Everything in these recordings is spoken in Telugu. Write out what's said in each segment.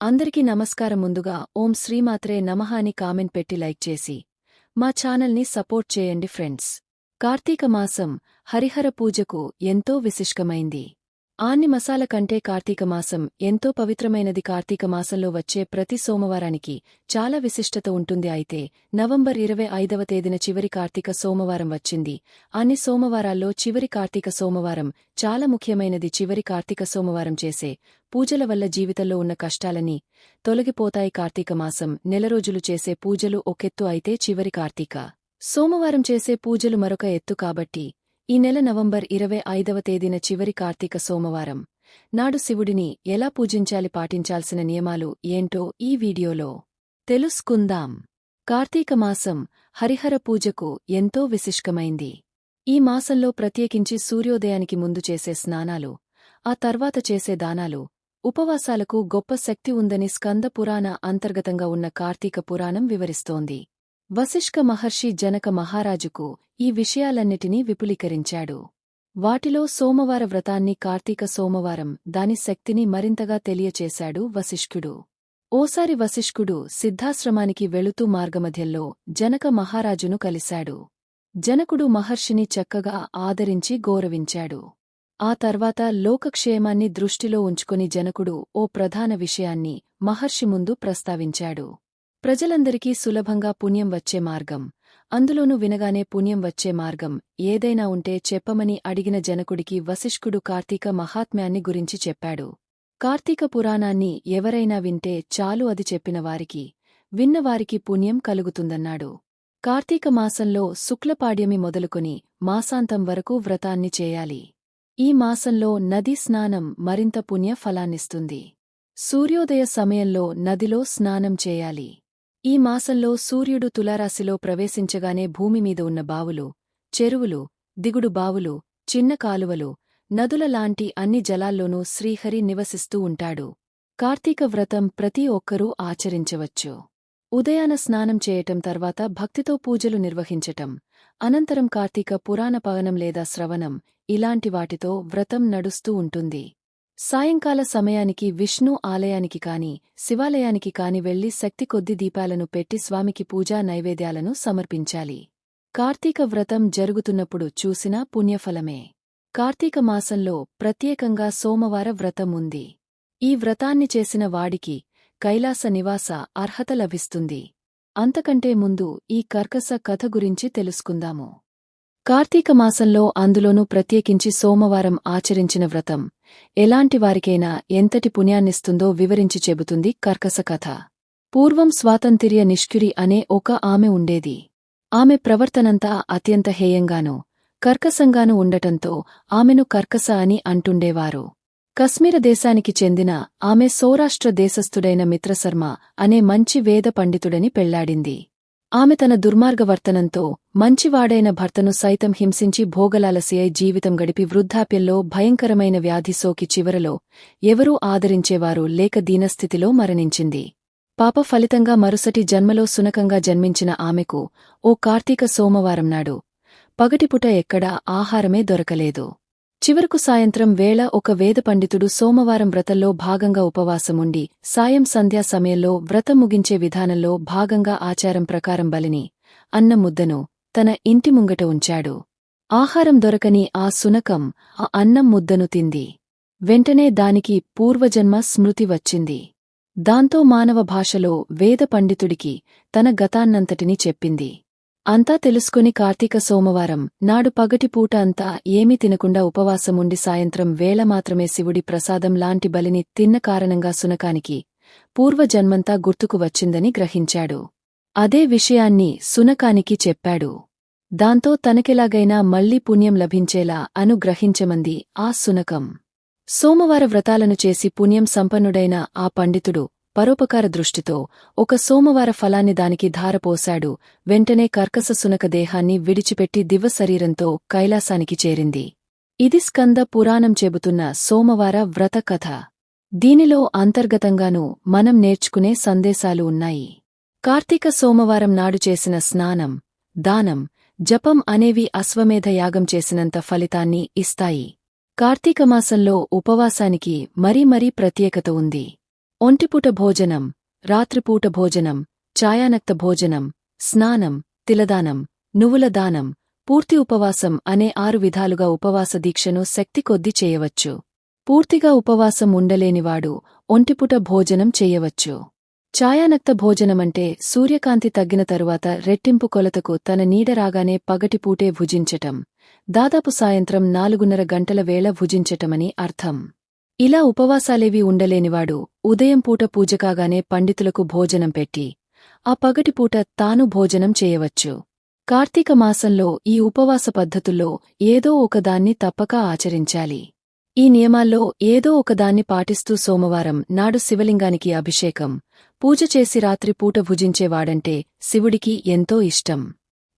అందరికీ నమస్కారం ముందుగా ఓం శ్రీమాత్రే నమః అని కామెంట్ పెట్టి లైక్ చేసి మా ఛానల్ని సపోర్ట్ చేయండి ఫ్రెండ్స్. కార్తీక మాసం హరిహర పూజకు ఎంతో విశిష్టమైంది. ఆన్ని మసాల కంటే కార్తీక మాసం ఎంతో పవిత్రమైనది. కార్తీక మాసంలో వచ్చే ప్రతి సోమవారానికి చాలా విశిష్టత ఉంటుంది. అయితే నవంబర్ ఇరవై ఐదవ తేదీన చివరి కార్తీక సోమవారం వచ్చింది. అన్ని సోమవారాల్లో చివరి కార్తీక సోమవారం చాలా ముఖ్యమైనది. చివరి కార్తీక సోమవారం చేసే పూజల వల్ల జీవితంలో ఉన్న కష్టాలని తొలగిపోతాయి కార్తీక మాసం. నెల రోజులు చేసే పూజలు ఒకెత్తు అయితే చివరి కార్తీక. సోమవారం చేసే పూజలు మరొక ఎత్తు కాబట్టి ఈ నెల నవంబర్ ఇరవై ఐదవ తేదీన చివరి కార్తీక సోమవారం. నాడు శివుడిని ఎలా పూజించాలి పాటించాల్సిన నియమాలు ఏంటో ఈ వీడియోలో తెలుసుకుందాం. కార్తీక మాసం హరిహర పూజకు ఎంతో విశిష్టమైంది. ఈ మాసంలో ప్రత్యేకించి సూర్యోదయానికి ముందు చేసే స్నానాలు ఆ తర్వాత చేసే దానాలు ఉపవాసాలకు గొప్ప శక్తి ఉందని స్కంద పురాణ అంతర్గతంగా ఉన్న కార్తీక పురాణం వివరిస్తోంది. వశిష్క మహర్షి జనక మహారాజుకు ఈ విషయాలన్నిటినీ విపులీకరించాడు. వాటిలో సోమవార వ్రతాన్ని కార్తీక సోమవారం దాని శక్తిని మరింతగా తెలియచేశాడు వశిష్ఠుడు. ఓసారి వశిష్ఠుడు సిద్ధాశ్రమానికి వెళుతూ మార్గమధ్యంలో జనక మహారాజును కలిశాడు. జనకుడు మహర్షిని చక్కగా ఆదరించి గౌరవించాడు. ఆ తర్వాత లోకక్షేమాన్ని దృష్టిలో ఉంచుకుని జనకుడు ఓ ప్రధాన విషయాన్ని మహర్షి ముందు ప్రస్తావించాడు. ప్రజలందరికీ సులభంగా పుణ్యం వచ్చే మార్గం. అందులోనూ వినగానే పుణ్యం వచ్చే మార్గం ఏదైనా ఉంటే చెప్పమని అడిగిన జనకుడికి వశిష్కుడు కార్తీక మహాత్మ్యాన్ని గురించి చెప్పాడు. కార్తీక పురాణాన్ని ఎవరైనా వింటే చాలు అది చెప్పిన వారికి విన్నవారికి పుణ్యం కలుగుతుందన్నాడు. కార్తీక మాసంలో శుక్లపాడ్యమి మొదలుకొని మాసాంతం వరకు వ్రతాన్ని చేయాలి. ఈ మాసంలో నది స్నానం మరింత పుణ్య ఫలాన్నిస్తుంది సూర్యోదయ సమయంలో నదిలో స్నానం చేయాలి. ఈ మాసంలో సూర్యుడు తులారాశిలో ప్రవేశించగానే భూమిమీద ఉన్న బావులు చెరువులు దిగుడు బావులు చిన్న కాలువలు నదుల లాంటి అన్ని జలాల్లోనూ శ్రీహరి నివసిస్తూ ఉంటాడు. కార్తీక వ్రతం ప్రతి ఒక్కరూ ఆచరించవచ్చు. ఉదయాన స్నానం చేయటం తర్వాత భక్తితో పూజలు నిర్వహించటం అనంతరం కార్తీక పురాణ పవనం లేదా శ్రవణం ఇలాంటి వాటితో వ్రతం నడుస్తూ ఉంటుంది. సాయంకాల సమయానికి విష్ణు ఆలయానికి కాని శివాలయానికి కాని వెళ్ళి శక్తి కొద్ది దీపాలను పెట్టి స్వామికి పూజా నైవేద్యాలను సమర్పించాలి. కార్తీక వ్రతం జరుగుతున్నప్పుడు చూసినా పుణ్యఫలమే. కార్తీక మాసంలో ప్రత్యేకంగా సోమవార వ్రతం ఉంది. ఈ వ్రతాన్ని చేసిన వాడికి కైలాస నివాస అర్హత లభిస్తుంది. అంతకంటే ముందు ఈ కర్కస కథ గురించి తెలుసుకుందాము. కార్తీక మాసంలో అందులోనూ ప్రత్యేకించి సోమవారం ఆచరించిన వ్రతం ఎలాంటి వారికైనా ఎంతటి పుణ్యాన్నిస్తుందో వివరించి చెబుతుంది కర్కస కథ. పూర్వం స్వాతంత్ర్య నిష్క్యురి అనే ఒక ఆమె ఉండేది. ఆమె ప్రవర్తనంతా అత్యంత హేయంగానూ కర్కసంగానూ ఉండటంతో ఆమెను కర్కస అని అంటుండేవారు. కశ్మీర దేశానికి చెందిన ఆమె సౌరాష్ట్ర దేశస్థుడైన మిత్రశర్మ అనే మంచి వేద పండితుడని పెళ్ళాడింది. ఆమె తన దుర్మార్గవర్తనంతో మంచివాడైన భర్తను సైతం హింసించి భోగలాలసియై జీవితం గడిపి వృద్ధాప్యంలో భయంకరమైన వ్యాధి సోకి చివరలో ఎవరూ ఆదరించేవారు లేక దీనస్థితిలో మరణించింది. పాప ఫలితంగా మరుసటి జన్మలో సునకంగా జన్మించిన ఆమెకు ఓ కార్తీక సోమవారం నాడు పగటిపుట ఎక్కడా ఆహారమే దొరకలేదు. చివరకు సాయంత్రం వేళ ఒక వేద పండితుడు సోమవారం వ్రతంలో భాగంగా ఉపవాసముండి సాయం సంధ్యా సమయంలో వ్రతం ముగించే విధానంలో భాగంగా ఆచారం ప్రకారం బలిని అన్నం ముద్దను తన ఇంటి ముంగట ఉంచాడు. ఆహారం దొరకని ఆ సునకం ఆ అన్నం ముద్దను తింది. వెంటనే దానికి పూర్వజన్మ స్మృతి వచ్చింది. దాంతో మానవ భాషలో వేద పండితుడికి తన గతాన్నంతటినీ చెప్పింది. అంతా తెలుసుకుని కార్తీక సోమవారం నాడు పగటిపూట అంతా ఏమీ తినకుండా ఉపవాసముండి సాయంత్రం వేళ మాత్రమే శివుడి ప్రసాదం లాంటి బలిని తిన్న కారణంగా సునకానికి పూర్వజన్మంతా గుర్తుకు వచ్చిందని గ్రహించాడు. అదే విషయాన్ని సునకానికి చెప్పాడు. దాంతో తనకెలాగైనా మళ్ళీ పుణ్యం లభించేలా అనుగ్రహించమంది ఆ సునకం. సోమవార వ్రతాలను చేసి పుణ్యం సంపన్నుడైన ఆ పండితుడు పరోపకార దృష్టితో ఒక సోమవార ఫలాన్ని దానికి ధారపోశాడు. వెంటనే కర్కస సునక దేహాన్ని విడిచిపెట్టి దివ్వశరీరంతో కైలాసానికి చేరింది. ఇది స్కంద పురాణం చెబుతున్న సోమవార వ్రత కథ. దీనిలో అంతర్గతంగానూ మనం నేర్చుకునే సందేశాలు ఉన్నాయి. కార్తీక సోమవారం నాడు చేసిన స్నానం దానం జపం అనేవి అశ్వమేధ యాగం చేసినంత ఫలితాన్ని ఇస్తాయి. కార్తీకమాసంలో ఉపవాసానికి మరీ మరీ ప్రత్యేకత ఉంది. ఒంటిపూట భోజనం రాత్రిపూట భోజనం ఛాయానక్త భోజనం స్నానం తిలదానం నువ్వుల దానం పూర్తి ఉపవాసం అనే ఆరు విధాలుగా ఉపవాస దీక్షను శక్తికొద్దీ చేయవచ్చు. పూర్తిగా ఉపవాసం ఉండలేనివాడు ఒంటిపుట భోజనం చెయ్యవచ్చు ఛాయానక్త భోజనమంటే సూర్యకాంతి తగ్గిన తరువాత రెట్టింపు కొలతకు తన నీడ రాగానే పగటిపూటే భుజించటం దాదాపు సాయంత్రం నాలుగున్నర గంటల వేళ భుజించటమని అర్థం. ఇలా ఉపవాసాలేవీ ఉండలేనివాడు ఉదయం పూట పూజకాగానే పండితులకు భోజనం పెట్టి ఆ పగటిపూట తాను భోజనం చేయవచ్చు. కార్తీక మాసంలో ఈ ఉపవాస పద్ధతుల్లో ఏదో ఒకదాన్ని తప్పక ఆచరించాలి. ఈ నియమాల్లో ఏదో ఒకదాన్ని పాటిస్తూ సోమవారం నాడు శివలింగానికి అభిషేకం పూజ చేసి రాత్రి పూట భుజించేవాడంటే శివుడికి ఎంతో ఇష్టం.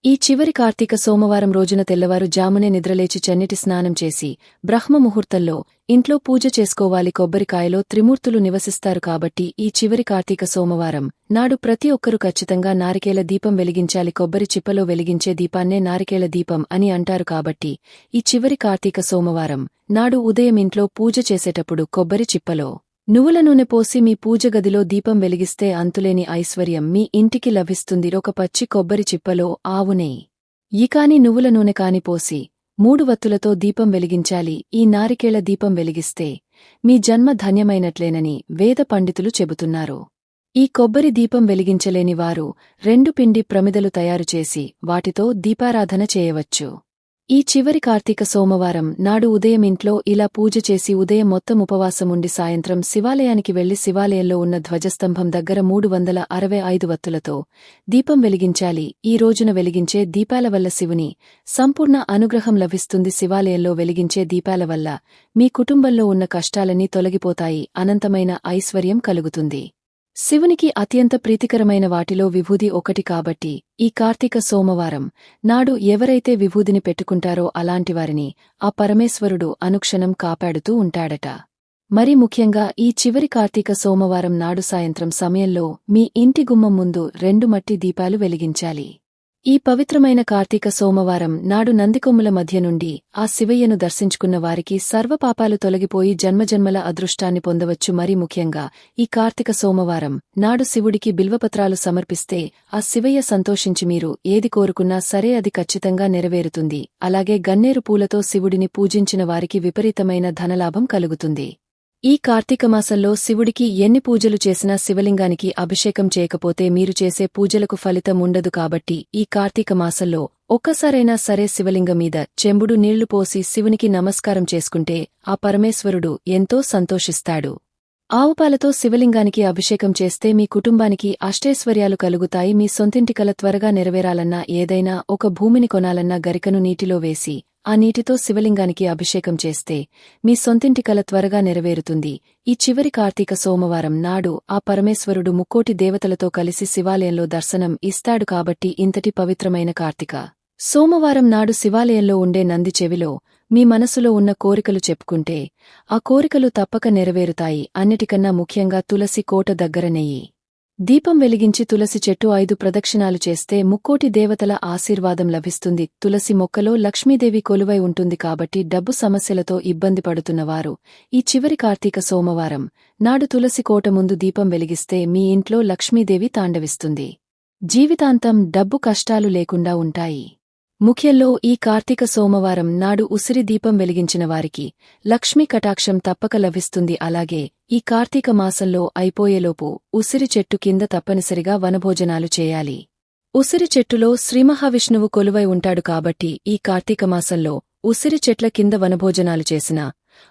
ఈ చివరి కార్తీక సోమవారం రోజున తెల్లవారు జామునే నిద్రలేచి చెన్నిటి స్నానం చేసి బ్రహ్మ ముహూర్తంలో ఇంట్లో పూజ చేసుకోవాలి కొబ్బరికాయలో త్రిమూర్తులు నివసిస్తారు కాబట్టి ఈ చివరి కార్తీక సోమవారం నాడు ప్రతి ఒక్కరూ ఖచ్చితంగా నారికేల దీపం వెలిగించాలి కొబ్బరి చిప్పలో వెలిగించే దీపాన్నే నారికేల దీపం అని అంటారు కాబట్టి ఈ చివరి కార్తీక సోమవారం నాడు ఉదయం ఇంట్లో పూజ చేసేటప్పుడు కొబ్బరి చిప్పలో నువ్వుల నూనె పోసి మీ పూజగదిలో దీపం వెలిగిస్తే అంతులేని ఐశ్వర్యం మీ ఇంటికి లభిస్తుంది. ఒక పచ్చి కొబ్బరి చిప్పలో ఆవు నెయ్యి. ఈ నువ్వుల నూనె కాని పోసి మూడు వత్తులతో దీపం వెలిగించాలి. ఈ నారికేళ దీపం వెలిగిస్తే మీ జన్మ ధన్యమైనట్లేనని వేద పండితులు చెబుతున్నారు. ఈ కొబ్బరి దీపం వెలిగించలేని వారు రెండు పిండి ప్రమిదలు తయారుచేసి వాటితో దీపారాధన చేయవచ్చు. ఈ చివరి కార్తీక సోమవారం నాడు ఉదయం ఇంట్లో ఇలా పూజ చేసి ఉదయం మొత్తం ఉపవాసముండి సాయంత్రం శివాలయానికి వెళ్ళి శివాలయంలో ఉన్న ధ్వజస్తంభం దగ్గర మూడు వందల అరవై ఐదు వత్తులతో దీపం వెలిగించాలి. ఈ రోజున వెలిగించే దీపాల వల్ల శివుని సంపూర్ణ అనుగ్రహం లభిస్తుంది. శివాలయంలో వెలిగించే దీపాల వల్ల మీ కుటుంబంలో ఉన్న కష్టాలన్నీ తొలగిపోతాయి. అనంతమైన ఐశ్వర్యం కలుగుతుంది. శివునికి అత్యంత ప్రీతికరమైన వాటిలో విభూది ఒకటి కాబట్టి ఈ కార్తీక సోమవారం నాడు ఎవరైతే విభూదిని పెట్టుకుంటారో అలాంటివారిని ఆ పరమేశ్వరుడు అనుక్షణం కాపాడుతూ ఉంటాడట. మరి ముఖ్యంగా ఈ చివరి కార్తీక సోమవారం నాడు సాయంత్రం సమయంలో మీ ఇంటి గుమ్మం ముందు రెండు మట్టి దీపాలు వెలిగించాలి. ఈ పవిత్రమైన కార్తీక సోమవారం నాడు నందికొమ్ముల మధ్య నుండి ఆ శివయ్యను దర్శించుకున్న వారికి సర్వపాపాలు తొలగిపోయి జన్మజన్మల అదృష్టాన్ని పొందవచ్చు. మరి ముఖ్యంగా ఈ కార్తీక సోమవారం నాడు శివుడికి బిల్వపత్రాలు సమర్పిస్తే ఆ శివయ్య సంతోషించి మీరు ఏది కోరుకున్నా సరే అది ఖచ్చితంగా నెరవేరుతుంది. అలాగే గన్నేరు పూలతో శివుడిని పూజించిన వారికి విపరీతమైన ధనలాభం కలుగుతుంది. ఈ కార్తీకమాసంలో శివుడికి ఎన్ని పూజలు చేసినా శివలింగానికి అభిషేకం చేయకపోతే మీరు చేసే పూజలకు ఫలితం ఉండదు కాబట్టి ఈ కార్తీకమాసంలో ఒక్కసారైనా సరే శివలింగం మీద చెంబుడు నీళ్ళు పోసి శివునికి నమస్కారం చేసుకుంటే ఆ పరమేశ్వరుడు ఎంతో సంతోషిస్తాడు. ఆవుపాలతో శివలింగానికి అభిషేకం చేస్తే మీ కుటుంబానికి అష్టైశ్వర్యాలు కలుగుతాయి. మీ సొంతింటికల త్వరగా నెరవేరాలన్నా ఏదైనా ఒక భూమిని కొనాలన్నా గరికను నీటిలో వేసి ఆ నీటితో శివలింగానికి అభిషేకం చేస్తే మీ సొంతింటి కల త్వరగా నెరవేరుతుంది. ఈ చివరి కార్తీక సోమవారం నాడు ఆ పరమేశ్వరుడు ముక్కోటి దేవతలతో కలిసి శివాలయంలో దర్శనం ఇస్తాడు కాబట్టి ఇంతటి పవిత్రమైన కార్తీక. సోమవారం నాడు శివాలయంలో ఉండే నంది చెవిలో మీ మనసులో ఉన్న కోరికలు చెప్పుకుంటే ఆ కోరికలు తప్పక నెరవేరుతాయి. అన్నిటికన్నా ముఖ్యంగా తులసి కోట దగ్గర నెయ్యి. దీపం వెలిగించి తులసి చెట్టు ఐదు ప్రదక్షిణాలు చేస్తే ముక్కోటి దేవతల ఆశీర్వాదం లభిస్తుంది. తులసి మొక్కలో లక్ష్మీదేవి కొలువై ఉంటుంది కాబట్టి డబ్బు సమస్యలతో ఇబ్బంది పడుతున్నవారు ఈ చివరి కార్తీక సోమవారం నాడు తులసి కోట ముందు దీపం వెలిగిస్తే మీ ఇంట్లో లక్ష్మీదేవి తాండవిస్తుంది. జీవితాంతం డబ్బు కష్టాలు లేకుండా ఉంటాయి. ముఖ్యంలో ఈ కార్తీక సోమవారం నాడు ఉసిరి దీపం వెలిగించిన వారికి లక్ష్మీ కటాక్షం తప్పక లభిస్తుంది. అలాగే ఈ కార్తీక మాసంలో అయిపోయేలోపు ఉసిరి చెట్టు కింద తప్పనిసరిగా వనభోజనాలు చేయాలి. ఉసిరి చెట్టులో శ్రీమహావిష్ణువు కొలువై ఉంటాడు కాబట్టి ఈ కార్తీక మాసంలో ఉసిరి చెట్ల కింద వనభోజనాలు చేసిన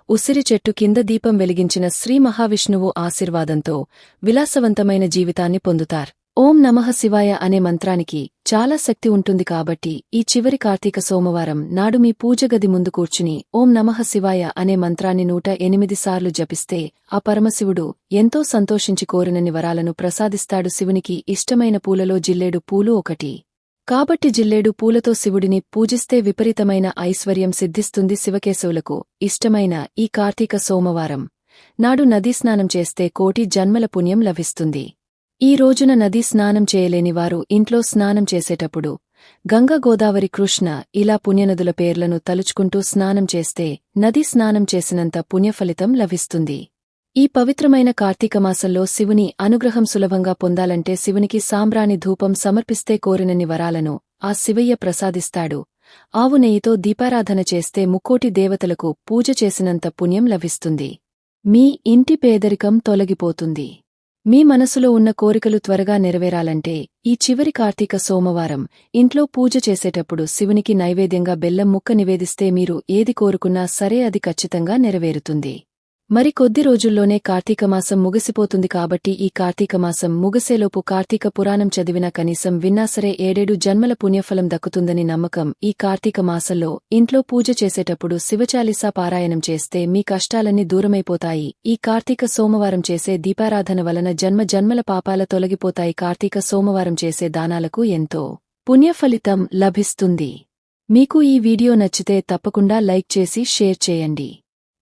ఉసిరి చెట్టు కింద దీపం వెలిగించిన శ్రీ మహావిష్ణువు ఆశీర్వాదంతో విలాసవంతమైన జీవితాన్ని పొందుతారు. ఓం నమః శివాయ అనే మంత్రానికి చాలా శక్తి ఉంటుంది కాబట్టి ఈ చివరి కార్తీక సోమవారం నాడు మీ పూజగది ముందు కూర్చుని ఓం నమః శివాయ అనే మంత్రాన్ని నూట ఎనిమిది సార్లు జపిస్తే ఆ పరమశివుడు ఎంతో సంతోషించి కోరినని వరాలను ప్రసాదిస్తాడు శివునికి ఇష్టమైన పూలలో జిల్లేడు పూలు ఒకటి. కాబట్టి జిల్లేడు పూలతో శివుడిని పూజిస్తే విపరీతమైన ఐశ్వర్యం సిద్ధిస్తుంది శివకేశవులకు. ఇష్టమైన ఈ కార్తీక సోమవారం నాడు నదీస్నానం చేస్తే కోటి జన్మల పుణ్యం లభిస్తుంది. ఈ రోజున నదీ స్నానం చేయలేని వారు ఇంట్లో స్నానం చేసేటప్పుడు గంగ గోదావరి కృష్ణ ఇలా పుణ్యనదుల పేర్లను తలుచుకుంటూ స్నానం చేస్తే నదీ స్నానం చేసినంత పుణ్యఫలితం లభిస్తుంది. ఈ పవిత్రమైన కార్తీక మాసంలో శివుని అనుగ్రహం సులభంగా పొందాలంటే శివునికి సాంబ్రాణి ధూపం సమర్పిస్తే కోరినన్ని వరాలను ఆ శివయ్య ప్రసాదిస్తాడు. ఆవు నెయ్యితో దీపారాధన చేస్తే ముక్కోటి దేవతలకు పూజ చేసినంత పుణ్యం లభిస్తుంది. మీ ఇంటి పేదరికం తొలగిపోతుంది. మీ మనసులో ఉన్న కోరికలు త్వరగా నెరవేరాలంటే ఈ చివరి కార్తీక సోమవారం ఇంట్లో పూజ చేసేటప్పుడు శివునికి నైవేద్యంగా బెల్లం ముక్క నివేదిస్తే మీరు ఏది కోరుకున్నా సరే అది ఖచ్చితంగా నెరవేరుతుంది. మరి కొద్ది రోజుల్లోనే కార్తీక మాసం ముగిసిపోతుంది కాబట్టి ఈ కార్తీక మాసం ముగిసేలోపు కార్తీక పురాణం చదివినా కనీసం విన్నాసరే ఏడేడు జన్మల పుణ్యఫలం దక్కుతుందని నమ్మకం. ఈ కార్తీక మాసంలో ఇంట్లో పూజ చేసేటప్పుడు శివచాలిసా పారాయణం చేస్తే మీ కష్టాలన్నీ దూరమైపోతాయి. ఈ కార్తీక సోమవారం చేసే దీపారాధన వలన జన్మ జన్మల పాపాల తొలగిపోతాయి. కార్తీక సోమవారం చేసే దానాలకు ఎంతో పుణ్యఫలితం లభిస్తుంది. మీకు ఈ వీడియో నచ్చితే తప్పకుండా లైక్ చేసి షేర్ చేయండి.